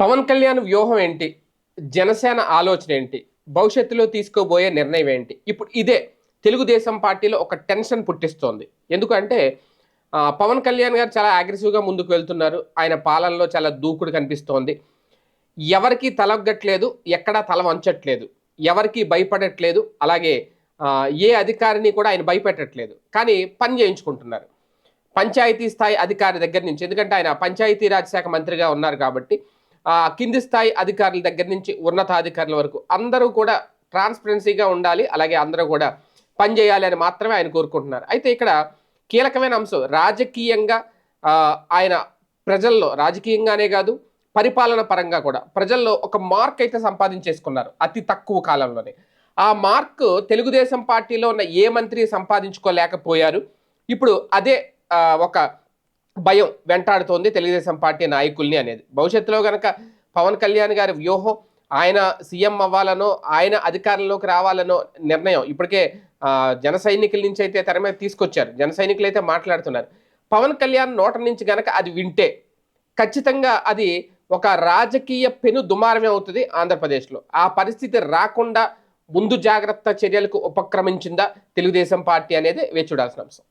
పవన్ కళ్యాణ్ వ్యూహం ఏంటి? జనసేన ఆలోచన ఏంటి? భవిష్యత్తులో తీసుకోబోయే నిర్ణయం ఏంటి? ఇప్పుడు ఇదే తెలుగుదేశం పార్టీలో ఒక టెన్షన్ పుట్టిస్తోంది. ఎందుకంటే పవన్ కళ్యాణ్ గారు చాలా అగ్రెసివ్గా ముందుకు వెళ్తున్నారు. ఆయన పాలనలో చాలా దూకుడు కనిపిస్తోంది. ఎవరికి తలగ్గట్లేదు ఎక్కడా తల వంచట్లేదు. ఎవరికి భయపడట్లేదు అలాగే ఏ అధికారిని కూడా ఆయన భయపెట్టట్లేదు. కానీ పని చేయించుకుంటున్నారు. పంచాయతీ స్థాయి అధికారి దగ్గర నుంచి ఎందుకంటే ఆయన పంచాయతీరాజ్ శాఖ మంత్రిగా ఉన్నారు కాబట్టి కింది స్థాయి అధికారుల దగ్గర నుంచి ఉన్నతాధికారుల వరకు అందరూ కూడా ట్రాన్స్పరెన్సీగా ఉండాలి అలాగే అందరూ కూడా పని చేయాలి అని మాత్రమే ఆయన కోరుకుంటున్నారు. అయితే ఇక్కడ కీలకమైన అంశం రాజకీయంగా ఆయన ప్రజల్లో రాజకీయంగానే కాదు పరిపాలన పరంగా కూడా ప్రజల్లో ఒక మార్క్ అయితే సంపాదించేసుకున్నారు అతి తక్కువ కాలంలోనే. ఆ మార్క్ తెలుగుదేశం పార్టీలో ఉన్న ఏ మంత్రి సంపాదించుకోలేకపోయారు? ఇప్పుడు అదే ఒక భయం వెంటాడుతోంది తెలుగుదేశం పార్టీ నాయకుల్ని అనేది. భవిష్యత్తులో కనుక పవన్ కళ్యాణ్ గారి వ్యూహం ఆయన సీఎం అవ్వాలనో ఆయన అధికారంలోకి రావాలనో నిర్ణయం ఇప్పటికే జన సైనికుల నుంచి అయితే తెర మీద తీసుకొచ్చారు. జన సైనికులు అయితే మాట్లాడుతున్నారు. పవన్ కళ్యాణ్ నోట నుంచి గనక అది వింటే ఖచ్చితంగా అది ఒక రాజకీయ పెను దుమారమే అవుతుంది ఆంధ్రప్రదేశ్లో. ఆ పరిస్థితి రాకుండా ముందు జాగ్రత్త చర్యలకు ఉపక్రమించిందా తెలుగుదేశం పార్టీ అనేది వేచి చూడాల్సిన అంశం.